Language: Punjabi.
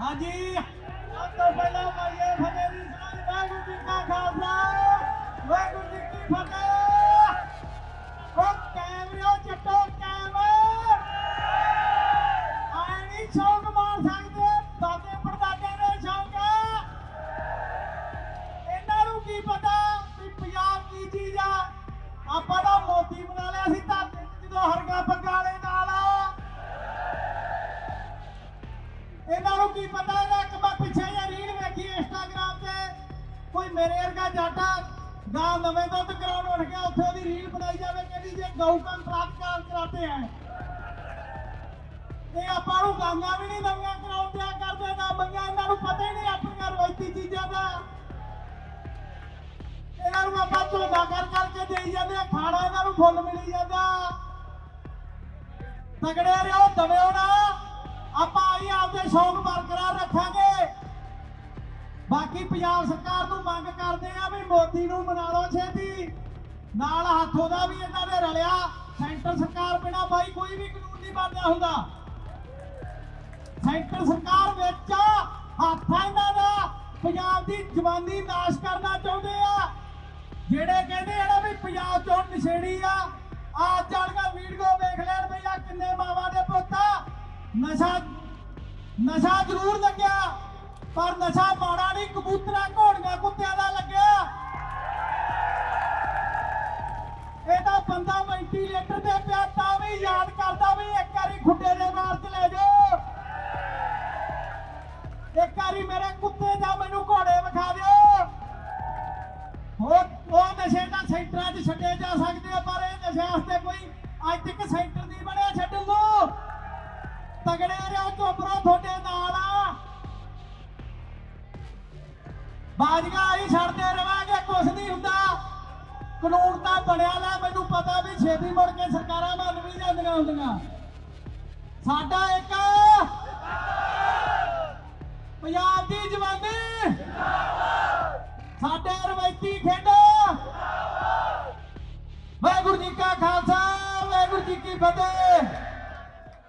ਹਾਂਜੀ। ਸਭ ਤੋਂ ਪਹਿਲਾਂ ਪਾਈਏ ਫਤਿਹ ਦੀ ਸਾਂਝ ਵਾਹਿਗੁਰੂ ਜੀ ਕਾ ਖਾਲਸਾ। ਵਾਹਿਗੁਰੂ ਜੀ ਕੀ ਫਤਿਹ। ਉਹ ਕੈਮਰਿਓ ਚੱਟੋ ਕੈਮ। ਆਏ ਨਹੀਂ ਸ਼ੌਕ ਮਾਰ ਸਕਦੇ। ਦਾਦੇ ਪੜਦਾਦੇ ਨੇ ਸ਼ੌਕ। ਇਹਨਾਂ ਨੂੰ ਕੀ ਪਤਾ ਵੀ ਪੰਜਾਬ ਕੀ ਚੀਜ਼ ਆ। ਆਪਾਂ ਦਾ ਮੋਤੀ ਬਣਾ ਲਿਆ ਸੀ ਤਾਂ। ਕੀ ਪਤਾ ਇਹਦਾ ਇੱਕ ਮੈਂ ਪਿੱਛੇ ਜਿਹਾ ਰੀਲ ਵੇਖੀ ਇੰਸਟਾਗ੍ਰਾਮ ਤੇ। ਕੋਈ ਮੇਰੇ ਵਰਗਾ ਜਾਟਾ ਗਾਂ ਨਵੇਂ ਦੁੱਧ ਕਰਾਉਣ ਉੱਠ ਗਿਆ, ਉੱਥੇ ਉਹਦੀ ਰੀਲ ਬਣਾਈ ਜਾਵੇ ਕਹਿੰਦੀ ਜੇ ਗਊ ਕੰ ਪ੍ਰਾਤਕਾਲ ਕਰਾਤੇ ਹੈ ਇਹ ਆਪਾਂ ਨੂੰ ਗਾਂਗਾ ਵੀ ਨਹੀਂ ਨਵੀਆਂ ਕਰਾਉਣ ਕਰਦੇ, ਨਾ ਮੰਗਿਆ ਇਹਨਾਂ ਨੂੰ ਪਤਾ ਹੀ ਨਹੀਂ ਆਪਣੀਆਂ ਰਵਾਇਤੀ ਚੀਜ਼ਾਂ ਦਾ। ਇਹਨਾਂ ਨੂੰ ਆਪਾਂ ਝੋਗਾ ਕਰ ਕਰਕੇ ਦੇਈ ਜਾਂਦੇ ਆ, ਖਾਣਾ ਇਹਨਾਂ ਨੂੰ ਫੁੱਲ ਮਿਲੀ ਜਾਂਦਾ। ਤਗੜੇ ਰਿਓ ਦਵਿਓ ਨਾ। ਆਪਾਂ ਆਈ ਆਪਦੇ ਸ਼ੌਕ ਬਰਕਰਾਰ ਬਾਕੀ ਪੰਜਾਬ ਸਰਕਾਰ ਨੂੰ ਮੰਗ ਕਰਦੇ ਆ ਵੀ ਮੋਦੀ ਨੂੰ ਮਨਾ ਲਓ ਛੇਤੀ। ਨਾਲ ਹੱਥੋਂ ਦਾ ਵੀ ਇਹਨਾਂ ਦੇ ਰਲਿਆ। ਸੈਂਟਰ ਸਰਕਾਰ ਬਿਨਾ ਬਾਈ ਕੋਈ ਵੀ ਕਾਨੂੰਨ ਨਹੀਂ ਬਣਦਾ ਹੁੰਦਾ। ਸੈਂਟਰ ਸਰਕਾਰ ਵਿੱਚ ਹੱਥ ਇਹਨਾਂ ਦਾ। ਪੰਜਾਬ ਦੀ ਜਵਾਨੀ ਨਾਸ਼ ਕਰਨਾ ਚਾਹੁੰਦੇ ਆ। ਜਿਹੜੇ ਕਹਿੰਦੇ ਆ ਵੀ ਪੰਜਾਬ ਚੋਂ ਨਸ਼ੇੜੀ ਆ ਆ ਜਾਣਗਾ, ਵੀਡੀਓ ਵੇਖ ਲੈਣ ਬਈ ਆ ਕਿੰਨੇ ਮਾਵਾਂ ਦੇ ਪੁੱਤ ਨਸ਼ਾ ਨਸ਼ਾ ਜ਼ਰੂਰ ਲੱਗਿਆ। ਪਰ ਨਸ਼ਾ ਮਾੜਾ ਨਹੀਂ, ਕਬੂਤਰਾਂ ਘੋੜੀਆਂ ਕੁੱਤਿਆਂ ਦਾ ਲੱਗਿਆ। ਇਹ ਬੰਦਾ ਵੈਂਟੀਲੇਟਰ ਤੇ ਪਿਆ, ਤਾਂ ਵੀ ਯਾਦ ਕਰਦਾ ਵੀ ਇੱਕ ਵਾਰੀ ਖੁੱਡੇ ਦੇ ਮਾਰ ਚ ਲੈ ਜਾਓ। ਇੱਕ ਵਾਰੀ ਮੇਰੇ ਕੁੱਤੇ ਦਾ ਮੈਨੂੰ ਘੋੜੇ ਵਿਖਾ ਦਿਓ। ਉਹ ਉਹ ਨਸ਼ੇ ਦਾ ਸੈਂਟਰਾਂ 'ਚ ਛੱਡੇ ਜਾ ਸਕਦੇ ਆ, ਪਰ ਇਹ ਨਸ਼ੇ ਵਾਸਤੇ ਕੋਈ ਅੱਜ ਤੱਕ ਬਾਜੀਆਂ ਆਈ ਛੱਡਦੇ ਰਵਾਂਗੇ, ਕੁਛ ਨਹੀਂ ਹੁੰਦਾ। ਕਾਨੂੰਨ ਤਾਂ ਬਣਿਆ ਲੈ ਮੈਨੂੰ ਪਤਾ ਵੀ ਛੇਤੀ ਮੁੜ ਕੇ ਸਰਕਾਰਾਂ ਮੰਨ ਵੀ ਜਾਂਦੀਆਂ ਹੁੰਦੀਆਂ। ਸਾਡਾ ਇੱਕ ਪੰਜਾਬ ਦੀ ਜਵਾਨੀ। ਸਾਡੇ ਰਵਾਇਤੀ ਖੇਡਾਂ। ਵਾਹਿਗੁਰੂ ਜੀ ਕਾ ਖਾਲਸਾ, ਵਾਹਿਗੁਰੂ ਜੀ ਕੀ ਫਤਿਹ।